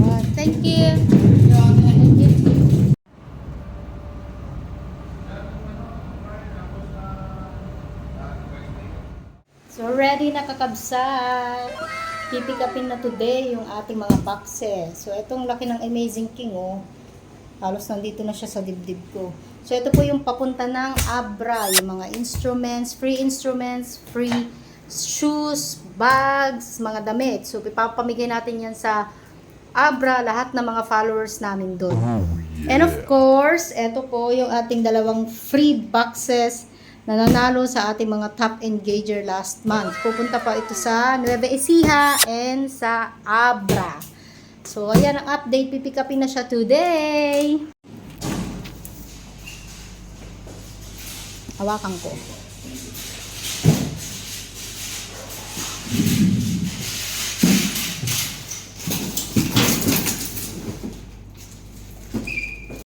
Oh, thank you. Thank you. So ready na kakabsat. Pipikapin na today yung ating mga boxes. So itong laki ng Amazing King oh. Halos nandito na siya sa dibdib ko. So ito po yung papunta ng Abra, yung mga instruments, free instruments, free shoes, bags, mga damit. So ipapamigay natin yan sa Abra, lahat ng mga followers namin doon. And of course, ito po yung ating dalawang free boxes na nanalo sa ating mga top engager last month. Pupunta pa ito sa Nueva Ecija and sa Abra. So, ayan ang update. Pipikapin na siya today. Hawakan ko.